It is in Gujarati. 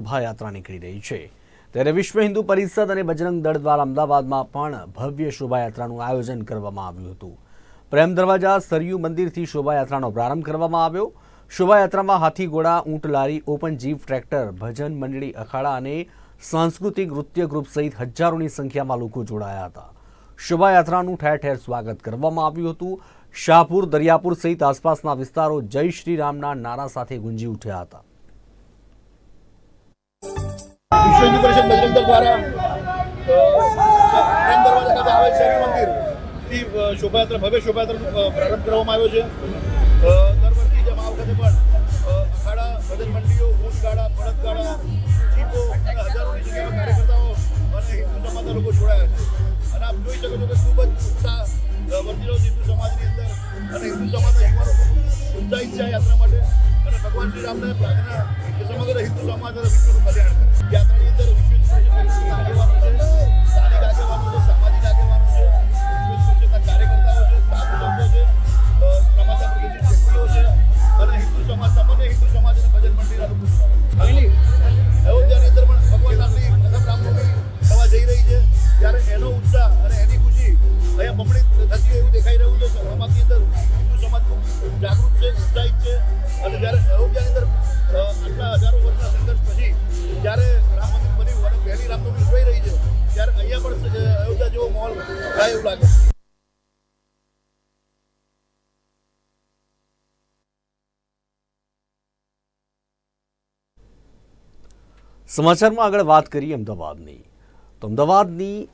શોભાયાત્રા નીકળી રહી છે. ત્યારે વિશ્વ હિન્દુ પરિષદ અને બજરંગ દળ દ્વારા અમદાવાદમાં પણ ભવ્ય શોભાયાત્રાનું આયોજન કરવામાં આવ્યું હતું. પ્રેમ દરવાજા સરયુ મંદિરથી શોભાયાત્રાનો પ્રારંભ કરવામાં આવ્યો. શોભાયાત્રામાં હાથીઘોડા ઊંટ લારી ઓપન જીપ ટ્રેક્ટર, ભજન મંડળી, અખાડા અને સાંસ્કૃતિક નૃત્ય ગ્રુપ સહિત હજારોની સંખ્યામાં લોકો જોડાયા હતા. શોભાયાત્રાનું ઠેર ઠેર સ્વાગત કરવામાં આવ્યું હતું. શાહપુર, દરિયાપુર સહિત આસપાસના વિસ્તારો જય શ્રી રામના નારા સાથે ગુંજી ઉઠ્યા હતા. દળ દ્વારા પ્રેમ દરવાજા ખાતે આવેલ શરીર મંદિરથી શોભાયાત્રા ભવ્ય શોભાયાત્રાનો પ્રારંભ કરવામાં આવ્યો છે. દર વર્ષની જેમ આ વખતે પણ અખાડા ભજન મંડળીઓ ઊંટગાળા બળદગાળા જીપો અને હજારોની સંખ્યામાં કાર્યકર્તાઓ અને હિન્દુ સમાજના લોકો જોડાયા છે. અને આપ જોઈ શકો છો કે ખૂબ જ ઉત્સાહ અ, વર્તી રહ્યો છે હિન્દુ સમાજની અંદર અને હિન્દુ સમાજના યુવાનો ઉત્સાહિત છે યાત્રા માટે. અને ભગવાન શ્રી રામને પ્રાર્થના કે સમગ્ર હિન્દુ સમાજ અને વિશ્વનું કલ્યાણ કરે. યાત્રાની અંદર સમાચારમાં આગળ વાત કરીએ અમદાવાદની. તો અમદાવાદની